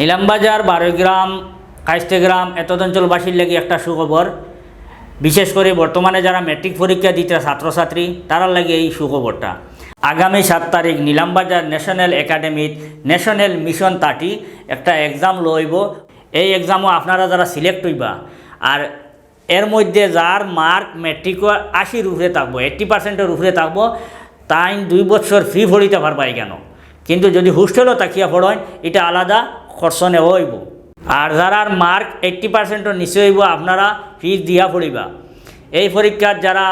নিলামবাজার বারোগ্রাম কাইস্তেগ্রাম, এতদঞ্চলবাসীর লাগি একটা সুখবর। বিশেষ করে বর্তমানে যারা মেট্রিক পরীক্ষা দিতে ছাত্রছাত্রী, তারার লাগে এই সুখবরটা। আগামী সাত তারিখ নীলামবাজার ন্যাশনাল একাডেমিত ন্যাশনাল মিশন থার্টি একটা এক্সাম লইব। এই এক্সামও আপনারা যারা সিলেক্ট হইবা, আর এর মধ্যে যার মার্ক মেট্রিক আশির উপরে থাকব এইট্টি পার্সেন্টের উপরে থাকব তাই দুই বছর ফ্রি ভরিতে পারবাই কেন? কিন্তু যদি হোস্টেলও তাকিয়া পড়েন, এটা আলাদা। খরচ নেওয়া হইব। আর যারার মার্ক এইট্টি পার্সেন্টও নিচে হইব, আপনারা ফিজ দিয়া পড়িবা। এই পরীক্ষার যারা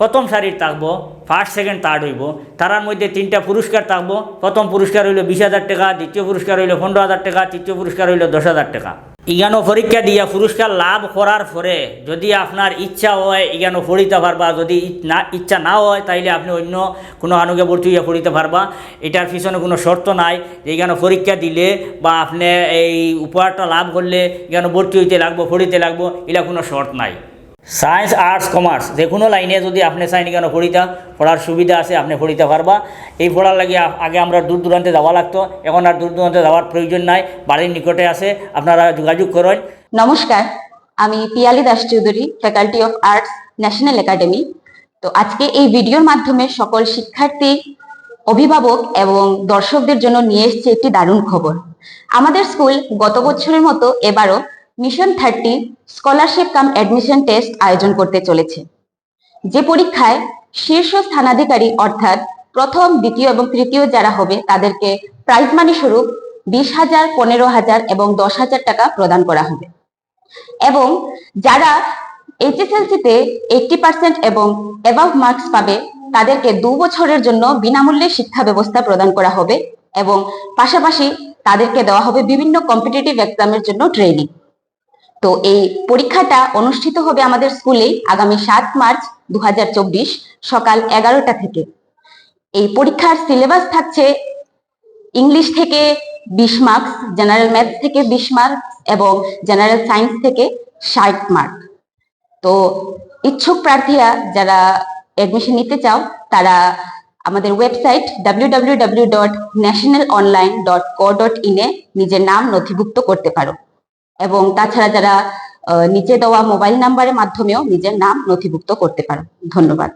প্রথম সারির থাকব ফার্স্ট সেকেন্ড থার্ড হইব তার মধ্যে তিনটা পুরস্কার থাকব। প্রথম পুরস্কার হইল বিশ হাজার টাকা, দ্বিতীয় পুরস্কার হইল পনেরো হাজার টাকা, তৃতীয় পুরস্কার হইল দশ হাজার টাকা। ইগানো পরীক্ষা দিয়া পুরস্কার লাভ করার পরে যদি আপনার ইচ্ছা হয় ইগানো পড়িতে পারবা, যদি না, ইচ্ছা না হয়, তাইলে আপনি অন্য কোনো আনুকে ভর্তি হইয়া পড়িতে পারবা। এটার পিছনে কোনো শর্ত নাই যে ইগানো পরীক্ষা দিলে বা আপনি এই উপহারটা লাভ করলে ইগানো ভর্তি হইতে লাগবো, পড়িতে লাগবো এটা কোনো শর্ত নাই। সায়েন্স আর্টস কমার্স যে কোনো লাইনে যদি আপনি চাইনি কেন পড়িতা, পড়ার সুবিধা আছে, আপনি পড়িতে পারবা। এই পড়ার লাগে আগে আমরা দূর দূরান্তে যাওয়া লাগতো। এখন আর দূর দূরান্তে যাওয়ার প্রয়োজন নাই। বাড়ির নিকটে আছে। আপনারা যোগাযোগ করেন। নমস্কার, আমি Piyali Das Chowdhury faculty of arts national academy তো আজকে এই ভিডিওর মাধ্যমে সকল শিক্ষার্থী, অভিভাবক এবং দর্শকদের জন্য নিয়ে এসেছে একটি দারুণ খবর। আমাদের স্কুল গত বছরের মতো এবারও mission thirty scholarship cum admission test আয়োজন করতে চলেছে। যে পরীক্ষায় শীর্ষ স্থানাধিকারী অর্থাৎ প্রথম, দ্বিতীয় এবং তৃতীয় যারা হবে, তাদেরকে প্রাইজ মানি স্বরূপ বিশ হাজার, পনেরো হাজার এবং দশ হাজার টাকা প্রদান করা হবে। এবং যারা এইচএসএলসি তে এইটটি পার্সেন্ট এবং এভাব মার্কস পাবে, তাদেরকে দু বছরের জন্য বিনামূল্যে শিক্ষা ব্যবস্থা প্রদান করা হবে এবং পাশাপাশি তাদেরকে দেওয়া হবে বিভিন্ন কম্পিটিটিভ এক্সামের জন্য ট্রেনিং তো এই পরীক্ষাটা অনুষ্ঠিত হবে আমাদের স্কুলেই আগামী সাত মার্চ দু হাজার চব্বিশ সকাল এগারোটা থেকে। এই পরীক্ষার সিলেবাস থাকছে ইংলিশ থেকে বিশ মার্কস, জেনারেল ম্যাথ থেকে বিশ মার্কস এবং জেনারেল সায়েন্স থেকে ষাট মার্ক। তো ইচ্ছুক প্রার্থীরা যারা অ্যাডমিশন নিতে চাও, তারা আমাদের ওয়েবসাইট ডাব্লিউ ইনে নিজের নাম নথিভুক্ত করতে পারো। এবং তাছাড়া যারা নিচে দেওয়া মোবাইল নাম্বারের মাধ্যমেও নিজের নাম নথিভুক্ত করতে পারো। ধন্যবাদ।